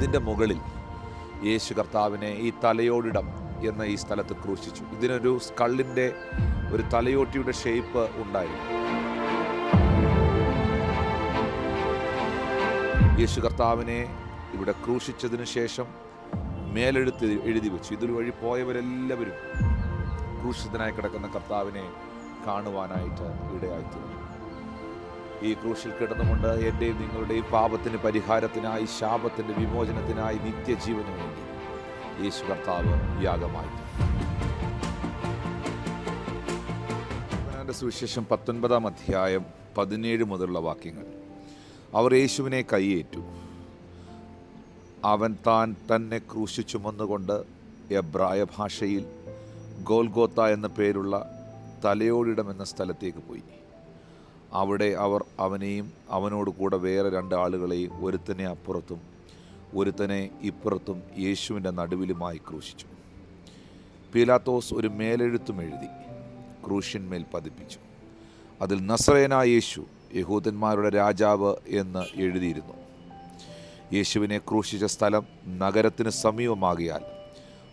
ഇതിന്റെ മുകളിൽ യേശു കർത്താവിനെ ഈ തലയോടിടം എന്ന ഈ സ്ഥലത്ത് ക്രൂശിച്ചു. ഇതിനൊരു സ്കള്ളിന്റെ ഒരു തലയോട്ടിയുടെ ഷേപ്പ് ഉണ്ടായിരുന്നു. യേശു കർത്താവിനെ ഇവിടെ ക്രൂശിച്ചതിന് ശേഷം മേലെടുത്ത് എഴുതി വെച്ചു. ഇതുവഴി പോയവരെല്ലാവരും ക്രൂശിതനായി കിടക്കുന്ന കർത്താവിനെ കാണുവാനായിട്ട് ഇടയായിത്തീർന്നു. ഈ ക്രൂശിൽ കിടന്നുകൊണ്ട് എന്റെയും നിങ്ങളുടെയും പാപത്തിന് പരിഹാരത്തിനായി ശാപത്തിന്റെ വിമോചനത്തിനായി നിത്യജീവന് വേണ്ടി യേശു കർത്താവ് യാഗമായി. സുവിശേഷം പത്തൊൻപതാം അധ്യായം പതിനേഴ് മുതലുള്ള വാക്യങ്ങൾ. അവർ യേശുവിനെ കൈയേറ്റു അവൻ താൻ തന്നെ ക്രൂശി ചുമന്നുകൊണ്ട് എബ്രായ ഭാഷയിൽ ഗോൽഗോത്ത എന്ന പേരുള്ള തലയോടിടം എന്ന സ്ഥലത്തേക്ക് പോയി. അവിടെ അവർ അവനെയും അവനോട് കൂടെ വേറെ രണ്ട് ആളുകളെയും ഒരുത്തനെ അപ്പുറത്തും ഒരുത്തനെ ഇപ്പുറത്തും യേശുവിന്റെ നടുവിലുമായി ക്രൂശിച്ചു. പീലാത്തോസ് ഒരു മേലെഴുത്തും എഴുതി ക്രൂശിന്മേൽ പതിപ്പിച്ചു. അതിൽ നസ്രയനായ യേശു യഹൂദന്മാരുടെ രാജാവ് എന്ന് എഴുതിയിരുന്നു. യേശുവിനെ ക്രൂശിച്ച സ്ഥലം നഗരത്തിന് സമീപമാകിയാൽ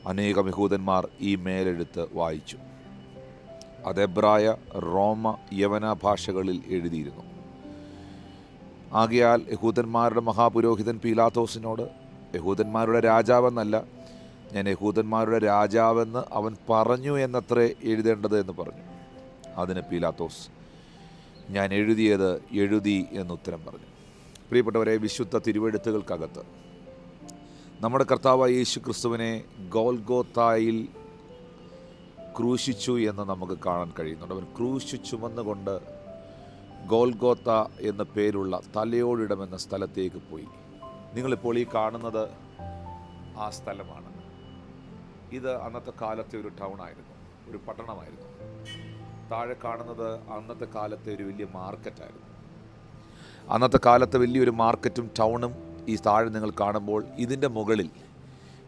അനേകം യഹൂദന്മാർ ഈ മേലെഴുത്ത് വായിച്ചു. അത് എബ്രായ റോമ യവന ഭാഷകളിൽ എഴുതിയിരുന്നു. ആകയാൽ യഹൂദന്മാരുടെ മഹാപുരോഹിതൻ പീലാത്തോസിനോട് യഹൂദന്മാരുടെ രാജാവെന്നല്ല ഞാൻ യഹൂദന്മാരുടെ രാജാവെന്ന് അവൻ പറഞ്ഞു എന്നത്രേ എഴുതേണ്ടത് എന്ന് പറഞ്ഞു. അതിന് പീലാത്തോസ് ഞാൻ എഴുതിയത് എഴുതി എന്നുത്തരം പറഞ്ഞു. പ്രിയപ്പെട്ടവരെ വിശുദ്ധ തിരുവെഴുത്തുകൾക്കകത്ത് നമ്മുടെ കർത്താവായ യേശു ക്രിസ്തുവിനെ ഗോൽഗോത്തായിൽ ക്രൂശിച്ചു എന്ന് നമുക്ക് കാണാൻ കഴിയുന്നുണ്ട്. അവൻ ക്രൂശി ചുമന്നുകൊണ്ട് ഗോൽഗോത്ത എന്ന പേരുള്ള തലയോടിടം എന്ന സ്ഥലത്തേക്ക് പോയി. നിങ്ങളിപ്പോൾ ഈ കാണുന്നത് ആ സ്ഥലമാണ്. ഇത് അന്നത്തെ കാലത്തെ ഒരു ടൗൺ ആയിരുന്നു. ഒരു പട്ടണമായിരുന്നു. താഴെ കാണുന്നത് അന്നത്തെ കാലത്തെ ഒരു വലിയ മാർക്കറ്റായിരുന്നു അന്നത്തെ കാലത്തെ വലിയൊരു മാർക്കറ്റും ടൗണും ഈ താഴെ നിങ്ങൾ കാണുമ്പോൾ ഇതിന്റെ മുകളിൽ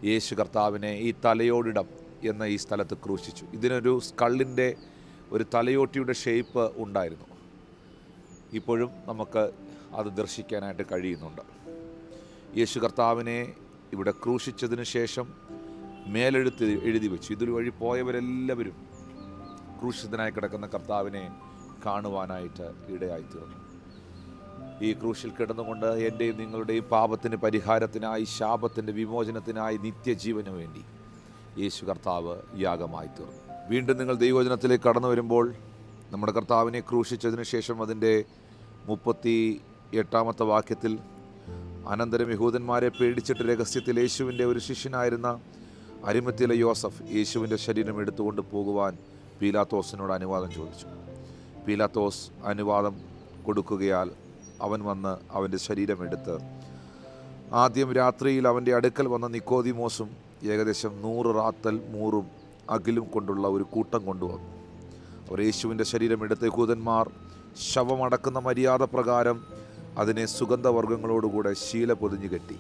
യേശു കർത്താവിനെ ഈ തലയോടിടം എന്ന ഈ സ്ഥലത്ത് ക്രൂശിച്ചു. ഇതിനൊരു സ്കള്ളിന്റെ ഒരു തലയോട്ടിയുടെ ഷേപ്പ് ഉണ്ടായിരുന്നു. ഇപ്പോഴും നമുക്ക് അത് ദർശിക്കാനായിട്ട് കഴിയുന്നുണ്ട്. യേശു കർത്താവിനെ ഇവിടെ ക്രൂശിച്ചതിന് ശേഷം മേലെഴുത്ത് എഴുതി വെച്ചു. ഇതുവഴി പോയവരെല്ലാവരും ക്രൂശിതനായി കിടക്കുന്ന കർത്താവിനെ കാണുവാനായിട്ട് ഇടയായിത്തീർന്നു. ഈ ക്രൂശിൽ കിടന്നുകൊണ്ട് എന്റെയും നിങ്ങളുടെയും പാപത്തിന് പരിഹാരത്തിനായി ശാപത്തിന്റെ വിമോചനത്തിനായി നിത്യജീവന് വേണ്ടി യേശു കർത്താവ് യാഗമായി തീർന്നു. വീണ്ടും നിങ്ങൾ ദൈവവചനത്തിലേക്ക് കടന്നു വരുമ്പോൾ നമ്മുടെ കർത്താവിനെ ക്രൂശിച്ചതിന് ശേഷം അതിന്റെ മുപ്പത്തി എട്ടാമത്തെ വാക്യത്തിൽ അനന്തരം യഹൂദന്മാരെ പേടിച്ചിട്ട് രഹസ്യത്തിൽ യേശുവിന്റെ ഒരു ശിഷ്യനായിരുന്ന അരിമത്തിലെ യോസഫ് യേശുവിന്റെ ശരീരം എടുത്തുകൊണ്ട് പോകുവാൻ പീലാത്തോസിനോട് അനുവാദം ചോദിച്ചു. പീലാത്തോസ് അനുവാദം കൊടുക്കുകയാൽ അവൻ വന്ന് അവന്റെ ശരീരം എടുത്ത് ആദ്യം രാത്രിയിൽ അവന്റെ അടുക്കൽ വന്ന നിക്കോദിമോസും ഏകദേശം നൂറ് റാത്തൽ മൂറും അകിലും കൊണ്ടുള്ള ഒരു കൂട്ടം കൊണ്ടുവന്നു. അവർ യേശുവിന്റെ ശരീരം എടുത്ത യഹൂദന്മാർ ശവമടക്കുന്ന മര്യാദ പ്രകാരം അതിനെ സുഗന്ധവർഗങ്ങളോടുകൂടെ ശീല പൊതിഞ്ഞു കെട്ടി.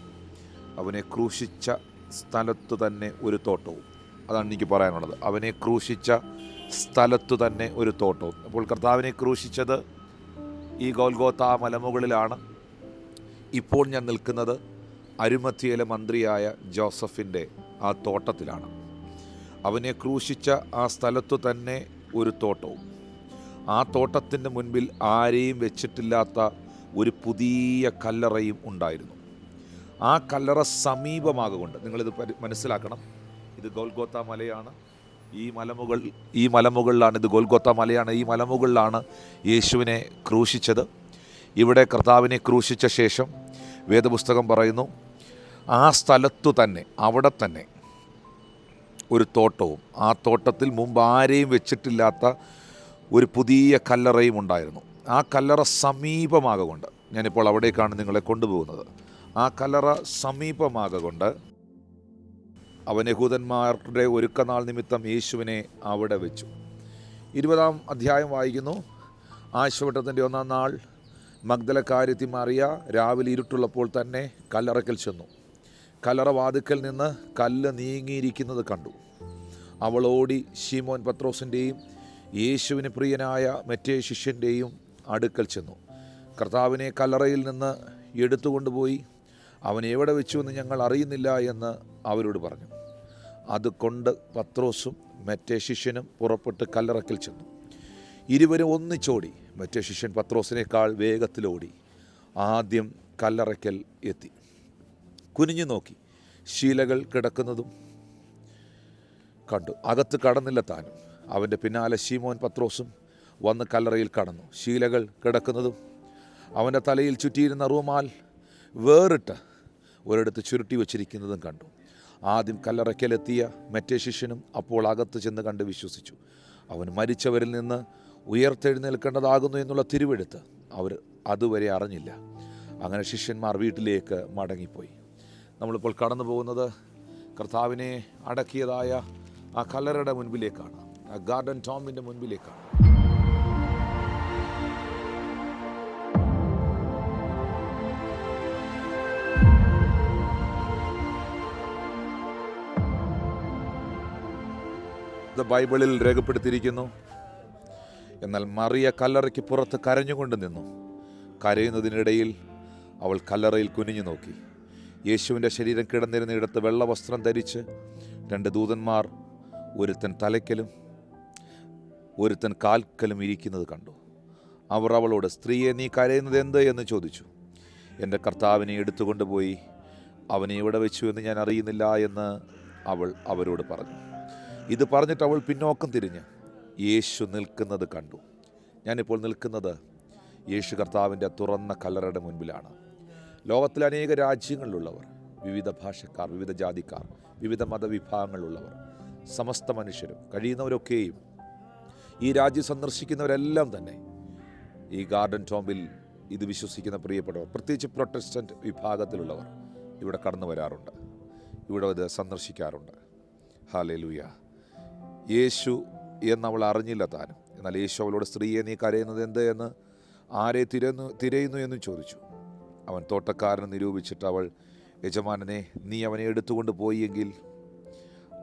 അവനെ ക്രൂശിച്ച സ്ഥലത്തു തന്നെ ഒരു തോട്ടവും. അതാണ് എനിക്ക് പറയാനുള്ളത്. അവനെ ക്രൂശിച്ച സ്ഥലത്തു തന്നെ ഒരു തോട്ടവും. അപ്പോൾ കർത്താവിനെ ക്രൂശിച്ചത് ഈ ഗോൽഗോത്ത മലമുകളിലാണ്. ഇപ്പോൾ ഞാൻ നിൽക്കുന്നത് അരുമത്തിയിലെ മന്ത്രിയായ ജോസഫിന്റെ ആ തോട്ടത്തിലാണ്. അവനെ ക്രൂശിച്ച ആ സ്ഥലത്തു തന്നെ ഒരു തോട്ടവും. ആ തോട്ടത്തിന്റെ മുൻപിൽ ആരെയും വെച്ചിട്ടില്ലാത്ത ഒരു പുതിയ കല്ലറയും ഉണ്ടായിരുന്നു. ആ കല്ലറ സമീപമാകൊണ്ട് നിങ്ങളിത് മനസ്സിലാക്കണം. ഇത് ഗോൽഗോത്ത മലയാണ്. ഈ മലമുകൾ ഈ മലമുകളിലാണ് ഇത് ഗോൽഗോത്ത മലയാണ്. ഈ മലമുകളിലാണ് യേശുവിനെ ക്രൂശിച്ചത്. ഇവിടെ കർത്താവിനെ ക്രൂശിച്ച ശേഷം വേദപുസ്തകം പറയുന്നു ആ സ്ഥലത്തു തന്നെ അവിടെ തന്നെ ഒരു തോട്ടവും ആ തോട്ടത്തിൽ മുമ്പ് ആരെയും വെച്ചിട്ടില്ലാത്ത ഒരു പുതിയ കല്ലറയും ഉണ്ടായിരുന്നു. ആ കല്ലറ സമീപമാകൊണ്ട് ഞാനിപ്പോൾ അവിടേക്കാണ് നിങ്ങളെ കൊണ്ടുപോകുന്നത്. ആ കല്ലറ സമീപമാകൊണ്ട് അവൻ യഹൂദന്മാരുടെ ഒരുക്കനാൾ നിമിത്തം യേശുവിനെ അവിടെ വെച്ചു. ഇരുപതാം അധ്യായം വായിക്കുന്നു. ആശുവട്ടത്തിന്റെ ഒന്നാം നാൾ മഗ്ദലക്കാര്യത്തി മാറിയ രാവിലെ ഇരുട്ടുള്ളപ്പോൾ തന്നെ കല്ലറക്കൽ ചെന്നു. കല്ലറ വാതുക്കൽ നിന്ന് കല്ല് നീങ്ങിയിരിക്കുന്നത് കണ്ടു. അവളോടി ഷീമോൻ പത്രോസിന്റെയും യേശുവിന് പ്രിയനായ മറ്റേ ശിഷ്യന്റെയും അടുക്കൽ ചെന്നു. കർത്താവിനെ കല്ലറയിൽ നിന്ന് എടുത്തുകൊണ്ടുപോയി അവൻ എവിടെ വെച്ചു എന്ന് ഞങ്ങൾ അറിയുന്നില്ല എന്ന് അവരോട് പറഞ്ഞു. അതുകൊണ്ട് പത്രോസും മറ്റേ ശിഷ്യനും പുറപ്പെട്ട് കല്ലറക്കിൽ ചെന്നു. ഇരുവരും ഒന്നിച്ചോടി. മറ്റേ ശിഷ്യൻ പത്രോസിനേക്കാൾ വേഗത്തിലോടി. ആദ്യം കല്ലറയ്ക്കൽ എത്തി. കുനിഞ്ഞു നോക്കി. ശീലകൾ കിടക്കുന്നതും കണ്ടു. അകത്ത് കടന്നില്ല താനും. അവന്റെ പിന്നാലെ ശീമോൻ പത്രോസും വന്ന് കല്ലറയിൽ കടന്നു. ശീലകൾ കിടക്കുന്നതും അവന്റെ തലയിൽ ചുറ്റിയിരുന്ന റൂമാൽ വേറിട്ട് ഒരിടത്ത് ചുരുട്ടി വച്ചിരിക്കുന്നതും കണ്ടു. ആദ്യം കല്ലറയ്ക്കലെത്തിയ മറ്റേ ശിഷ്യനും അപ്പോൾ അകത്ത് ചെന്ന് കണ്ട് വിശ്വസിച്ചു. അവൻ മരിച്ചവരിൽ നിന്ന് ഉയർത്തെഴുന്നേൽക്കേണ്ടതാകുന്നു എന്നുള്ള തിരുവെടുത്ത് അവർ അതുവരെ അറിഞ്ഞില്ല. അങ്ങനെ ശിഷ്യന്മാർ വീട്ടിലേക്ക് മടങ്ങിപ്പോയി. നമ്മളിപ്പോൾ കടന്നു പോകുന്നത് കർത്താവിനെ അടക്കിയതായ ആ കല്ലറയുടെ മുൻപിലേക്കാണ്. ആ ഗാർഡൻ ടോമിന്റെ മുൻപിലേക്കാണ്. ബൈബിളിൽ രേഖപ്പെടുത്തിയിരിക്കുന്നു. എന്നാൽ മറിയ കല്ലറയ്ക്ക് പുറത്ത് കരഞ്ഞുകൊണ്ട് നിന്നു. കരയുന്നതിനിടയിൽ അവൾ കല്ലറയിൽ കുനിഞ്ഞു നോക്കി. യേശുവിന്റെ ശരീരം കിടന്നിരുന്നിടത്ത് വെള്ള വസ്ത്രം ധരിച്ച് രണ്ട് ദൂതന്മാർ ഒരുത്തൻ തലയ്ക്കലും ഒരുത്തൻ കാൽക്കലും ഇരിക്കുന്നത് കണ്ടു. അവർ അവളോട് സ്ത്രീയെ നീ കരയുന്നത് എന്ത്? എന്ന് ചോദിച്ചു. എന്റെ കർത്താവിനെ എടുത്തുകൊണ്ടുപോയി അവനെ ഇവിടെ വെച്ചു എന്ന് ഞാൻ അറിയുന്നില്ല എന്ന് അവൾ അവരോട് പറഞ്ഞു. ഇത് പറഞ്ഞിട്ട് അവൾ പിന്നോക്കം തിരിഞ്ഞ് യേശു നിൽക്കുന്നത് കണ്ടു. ഞാനിപ്പോൾ നിൽക്കുന്നത് യേശു കർത്താവിന്റെ തുറന്ന കല്ലറയുടെ മുൻപിലാണ്. ലോകത്തിലെ അനേക രാജ്യങ്ങളിലുള്ളവർ വിവിധ ഭാഷക്കാർ വിവിധ ജാതിക്കാർ വിവിധ മതവിഭാഗങ്ങളിലുള്ളവർ സമസ്ത മനുഷ്യരും കഴിയുന്നവരൊക്കെയും ഈ രാജ്യം സന്ദർശിക്കുന്നവരെല്ലാം തന്നെ ഈ ഗാർഡൻ ടോമ്പിൽ ഇത് വിശ്വസിക്കുന്ന പ്രിയപ്പെട്ടവർ പ്രത്യേകിച്ച് പ്രൊട്ടസ്റ്റന്റ് വിഭാഗത്തിലുള്ളവർ ഇവിടെ കടന്നു വരാറുണ്ട്. ഇവിടെ ഇത് സന്ദർശിക്കാറുണ്ട്. ഹാലലുയ യേശു എന്നവൾ അറിഞ്ഞില്ല താനും. എന്നാൽ യേശു അവളോട് സ്ത്രീയെ നീ കരയുന്നത് എന്ത്? എന്ന് ആരെ തിരയുന്നു തിരയുന്നു എന്നും ചോദിച്ചു. അവൻ തോട്ടക്കാരനെ നിരൂപിച്ചിട്ട് അവൾ യജമാനനെ നീ അവനെ എടുത്തുകൊണ്ട് പോയിയെങ്കിൽ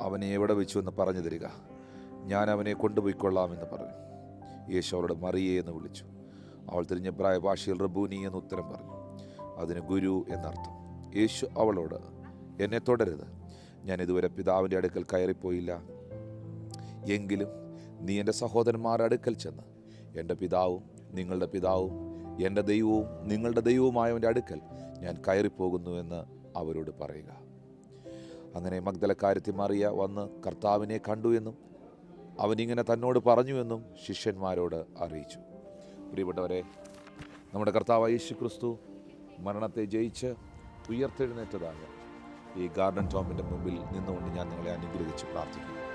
അവനെ എവിടെ വെച്ചു എന്ന് പറഞ്ഞു തരിക. ഞാൻ അവനെ കൊണ്ടുപോയിക്കൊള്ളാമെന്ന് പറഞ്ഞു. യേശു അവളോട് മറിയേ എന്ന് വിളിച്ചു. അവൾ തിരിഞ്ഞ പ്രായ ഭാഷയിൽ റബൂനി എന്ന് ഉത്തരം പറഞ്ഞു. അതിന് ഗുരു എന്നർത്ഥം. യേശു അവളോട് എന്നെ തുടരുത്. ഞാൻ ഇതുവരെ പിതാവിന്റെ അടുക്കൽ കയറിപ്പോയില്ല. എങ്കിലും നീ എന്റെ സഹോദരന്മാരുടെ അടുക്കൽ ചെന്ന് എന്റെ പിതാവും നിങ്ങളുടെ പിതാവും എന്റെ ദൈവവും നിങ്ങളുടെ ദൈവവുമായവന്റെ അടുക്കൽ ഞാൻ കയറിപ്പോകുന്നു എന്ന് അവരോട് പറയുക. അങ്ങനെ മഗ്ദലക്കാരത്തി മറിയ വന്ന് കർത്താവിനെ കണ്ടു എന്നും അവനിങ്ങനെ തന്നോട് പറഞ്ഞു എന്നും ശിഷ്യന്മാരോട് അറിയിച്ചു. പ്രിയപ്പെട്ടവരെ നമ്മുടെ കർത്താവ് യേശു ക്രിസ്തു മരണത്തെ ജയിച്ച് ഉയർത്തെഴുന്നേറ്റതായ ഈ ഗാർഡൻ ടോമിന്റെ മുമ്പിൽ നിന്നുകൊണ്ട് ഞാൻ നിങ്ങളെ അനുഗ്രഹിച്ച് പ്രാർത്ഥിക്കുന്നു.